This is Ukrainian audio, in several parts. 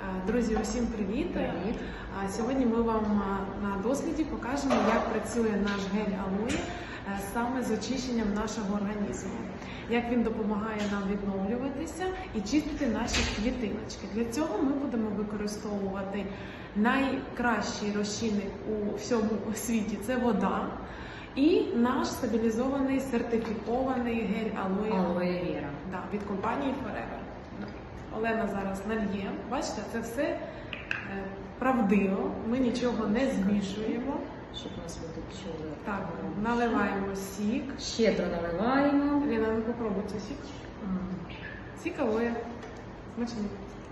Е, Друзі, усім привіт! Привіт. Сьогодні ми вам на досліді покажемо, як працює наш гель алої е, саме з очищенням нашого організму, як він допомагає нам відновлюватися і чистити наші клітиночки. Для цього ми будемо використовувати найкращий розчинник у всьому світі це вода. І наш стабілізований сертифікований гель Алоє Віра. Да, від компанії Forever. Олена зараз нальє. Бачите, це все е, правдиво. Ми нічого не змішуємо. Щоб нас люди чули. Так, наливаємо сік. Щедро наливаємо. Ліна, ну попробуй цей сік. М. Сік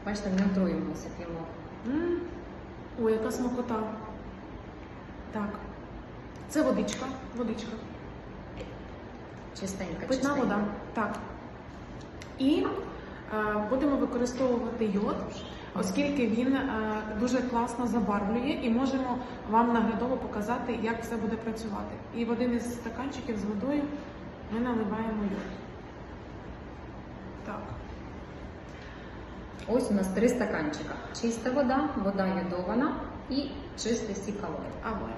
Бачите, не отруємося, п'ємо. М. Ой, яка смакота. Так. Це водичка. Водичка. Чистенька, Питна чистенька. вода. Так. І будемо використовувати йод, оскільки він е, дуже класно забарвлює, і можемо вам наглядово показати, як все буде працювати. І в один із стаканчиків з водою ми наливаємо йод. Так. Ось у нас три стаканчика. Чиста вода, вода йодована і чистий сік алоє.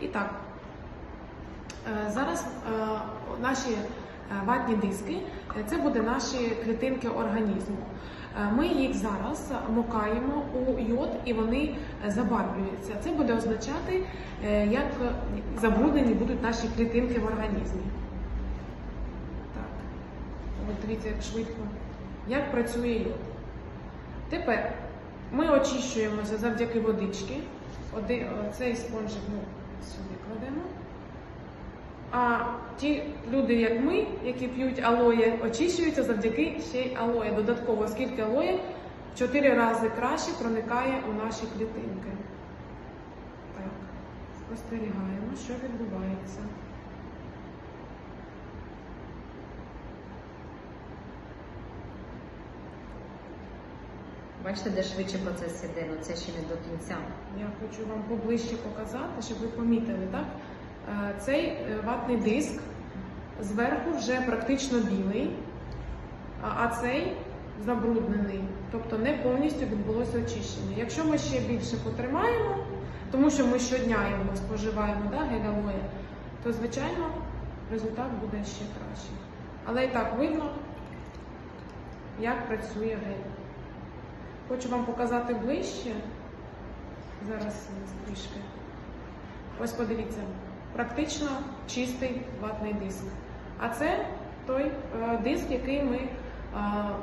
І так, е, зараз е, наші е, ватні диски е, це буде наші клітинки організму. Е, Ми їх зараз мокаємо у йод і вони е, забарвлюються. Це буде означати, е, як забруднені будуть наші клітинки в організмі. Так, от дивіться, як швидко. Як працює йод. Тепер ми очищуємося завдяки водички. Оди- Цей спонжик ми сюди кладемо. А ті люди, як ми, які п'ють алоє, очищуються завдяки ще й алоє. Додатково, оскільки алоє в 4 рази краще проникає у наші клітинки. Так, спостерігаємо, що відбувається. Бачите, де швидше процес іде, але це ще не до кінця. Я хочу вам поближче показати, щоб ви помітили, так? Е, Цей е, ватний диск зверху вже практично білий, а- цей забруднений, тобто не повністю відбулося очищення. Якщо ми ще більше потримаємо, тому що ми щодня його споживаємо, да, гель алоє, то звичайно результат буде ще кращий. Але і так видно, як працює гель. Хочу вам показати ближче. Зараз трішки. Ось подивіться, практично чистий ватний диск. А це той е, диск, який ми е,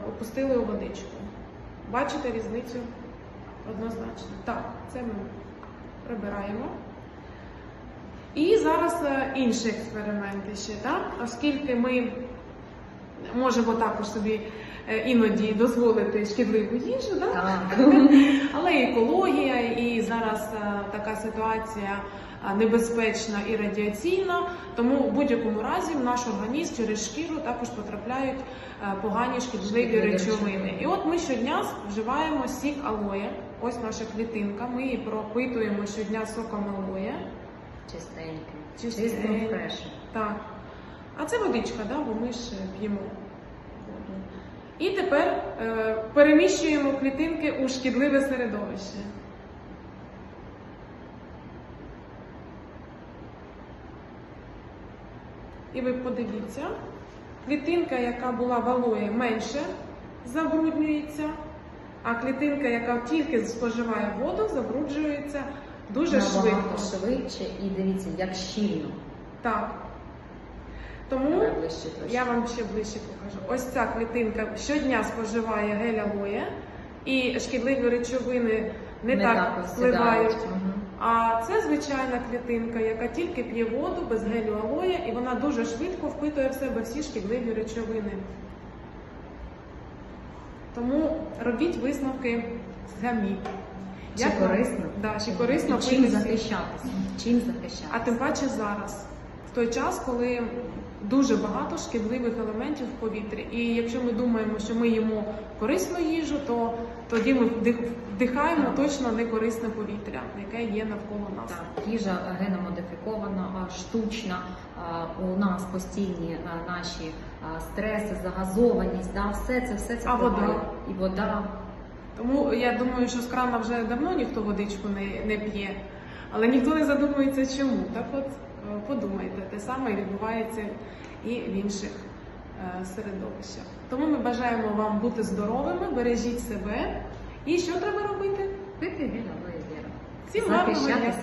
опустили у водичку. Бачите різницю однозначно. Так, це ми прибираємо. І зараз е, інші експерименти ще, так? оскільки ми можемо також собі іноді дозволити шкідливу їжу, так? Так. Але екологія, і зараз така ситуація небезпечна і радіаційна. Тому в будь-якому разі в наш організм через шкіру також потрапляють е, погані шкідливі речовини. І от ми щодня вживаємо сік алоє. Ось наша клітинка. Ми її пропитуємо щодня соком алоє. Чистим фрешем. Так. А це водичка, да? бо ми ж п'ємо воду. І тепер е, переміщуємо клітинки у шкідливе середовище. І ви подивіться, клітинка, яка була в алої, менше забруднюється, а клітинка, яка тільки споживає воду, забруджується дуже швидко. Набагато швидше і дивіться, як щільно. Так. Тому ближче я вам ще ближче покажу. Ось ця клітинка щодня споживає гель алоє, і шкідливі речовини не, так впливають. Мгм. А це звичайна клітинка, яка тільки п'є воду без гелю алоя, і вона дуже швидко впитує в себе всі шкідливі речовини. Тому робіть висновки самі. Чи Як корисно? Да, чи корисно чим пити захищатися? Чим захищатися? А тим паче зараз, в той час, коли дуже багато шкідливих елементів в повітрі. І якщо ми думаємо, що ми їмо корисну їжу, то тоді ми вдих- вдихаємо точно некорисне повітря, яке є навколо нас. Так, їжа геномодифікована, штучна. У нас постійні наші стреси, загазованість, да, все це все це А вода? і вода. Тому я думаю, що з крана вже давно ніхто водичку не, не п'є, але ніхто не задумується чому. Так от подумайте, те саме відбувається і в інших е, середовищах. Тому ми бажаємо вам бути здоровими, бережіть себе. І що треба робити? Пити від алоє віра. Всім гарного дня!